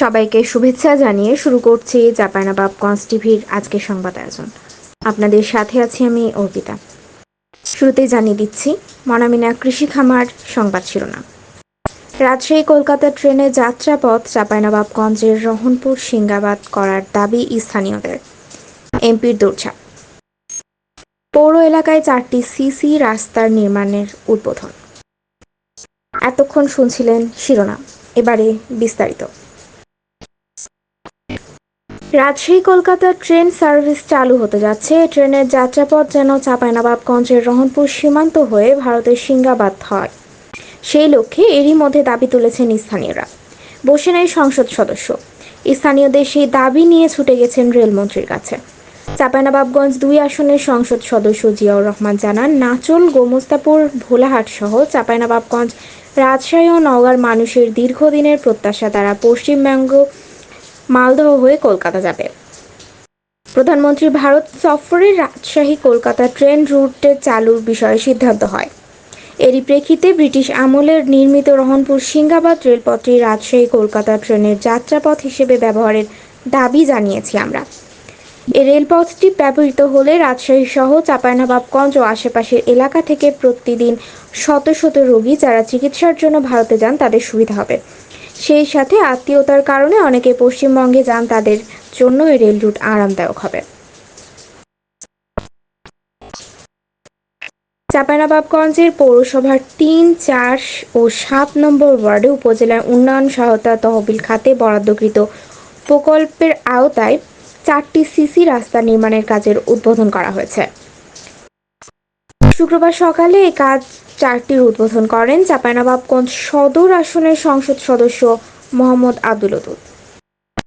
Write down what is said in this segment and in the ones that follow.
সবাইকে শুভেচ্ছা জানিয়ে শুরু করছি জাপানাবাব কনস টিভির আজকের সংবাদ আয়োজন। আপনাদের সাথে আছি আমি অর্পিতা। শুরুতেই জানিয়ে দিচ্ছি, মনামিনা কৃষি খামার সংবাদ শিরোনাম। রাজশাহী কলকাতা ট্রেনে যাত্রাপথ চাঁপাইনবাবগঞ্জের রহনপুর সিঙ্গাবাদ করার দাবি স্থানীয়দের। এমপির দৌড়ঝাঁপ। পৌর এলাকায় চারটি সিসি রাস্তার নির্মাণের উদ্বোধন। এতক্ষণ শুনছিলেন শিরোনাম, এবারে বিস্তারিত। রাজশাহী কলকাতা ট্রেন সার্ভিস চালু হতে যাচ্ছে। ট্রেনের যাত্রাপথ যেন চাঁপাইনবাবগঞ্জের রহনপুর সীমান্ত হয়ে ভারতের সিঙ্গাবাদ হয়। সেই লক্ষ্যে এরই মধ্যে দাবি তুলেছেন স্থানীয়রা। বসে নেই সংসদ সদস্য। স্থানীয়দের সেই দাবি নিয়ে ছুটে গেছেন রেলমন্ত্রীর কাছে। চাঁপাইনবাবগঞ্জ দুই আসনের সংসদ সদস্য জিয়াউর রহমান জানান, নাচল, গোমস্তাপুর, ভোলাহাট সহ চাঁপাইনবাবগঞ্জ, রাজশাহী ও নওগাঁর মানুষের দীর্ঘদিনের প্রত্যাশা তারা পশ্চিমবঙ্গ মালদহ হয়ে কলকাতা যাবে। প্রধানমন্ত্রী ভারত সফরে রাজশাহী কলকাতা ট্রেন রুটে চালুর বিষয়ে সিদ্ধান্ত হয়। এরই প্রেক্ষিতে ব্রিটিশ আমলের নির্মিত রহনপুর সিঙ্গাবাদ রেলপথটি রাজশাহী কলকাতা ট্রেনের যাত্রাপথ হিসেবে ব্যবহারের দাবি জানিয়েছি আমরা। এই রেলপথটি ব্যবহৃত হলে রাজশাহী সহ চাঁপাইনবাবগঞ্জ ও আশেপাশের এলাকা থেকে প্রতিদিন শত শত রোগী যারা চিকিৎসার জন্য ভারতে যান তাদের সুবিধা হবে। সেই সাথে আত্মীয়তার কারণে অনেকে পশ্চিমবঙ্গে যান, তাদের জন্য এই রেল রুট আরামদায়ক হবে। চাঁপাইনবাবগঞ্জের পৌরসভার তিন, চার ও সাত নম্বর ওয়ার্ডে উপজেলার উন্নয়ন সহায়তা তহবিল খাতে বরাদ্দকৃত প্রকল্পের আওতায় চারটি সিসি রাস্তা নির্মাণের কাজের উদ্বোধন করা হয়েছে। শুক্রবার সকালে এই কাজ চারটির উদ্বোধন করেন চাঁপাইনবাবগঞ্জ সদর আসনের সংসদ সদস্য মোহাম্মদ আব্দুল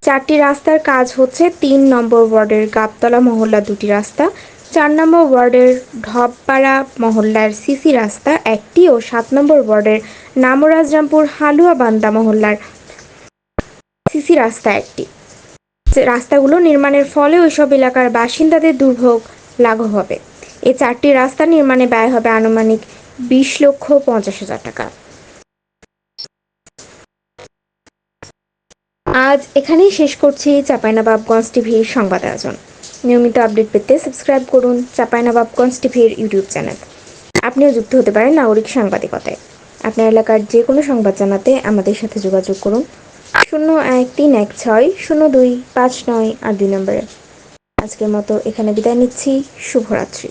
চারটি রাস্তার কাজ হচ্ছে তিন নম্বর ওয়ার্ডের গাবতলা মহল্লা দুটি রাস্তা, চার নম্বর ওয়ার্ডের ঢবপাড়া মহল্লার সিসি রাস্তা একটি ও সাত নম্বর ওয়ার্ডের নামরাজরামপুর হালুয়া বান্দা মহল্লার সিসি রাস্তা একটি। রাস্তাগুলো নির্মাণের ফলে ওইসব এলাকার বাসিন্দাদের দুর্ভোগ লাঘব হবে। এই চারটি রাস্তা নির্মাণে ব্যয় হবে আনুমানিক বিশ লক্ষ পঞ্চাশ হাজার টাকা। আজ এখানেই শেষ করছি চাঁপাইনবাবগঞ্জ টিভির সংবাদ আয়োজন। নিয়মিত আপডেট পেতে সাবস্ক্রাইব করুন চাঁপাইনবাবগঞ্জ টিভির ইউটিউব চ্যানেল। আপনিও যুক্ত হতে পারেন নাগরিক সাংবাদিকতায়। আপনার এলাকার যে কোনো সংবাদ জানাতে আমাদের সাথে যোগাযোগ করুন শূন্য এক তিন এক ছয় শূন্য দুই পাঁচ নয় আর দুই নম্বরে। আজকের মতো এখানে বিদায় নিচ্ছি। শুভরাত্রি।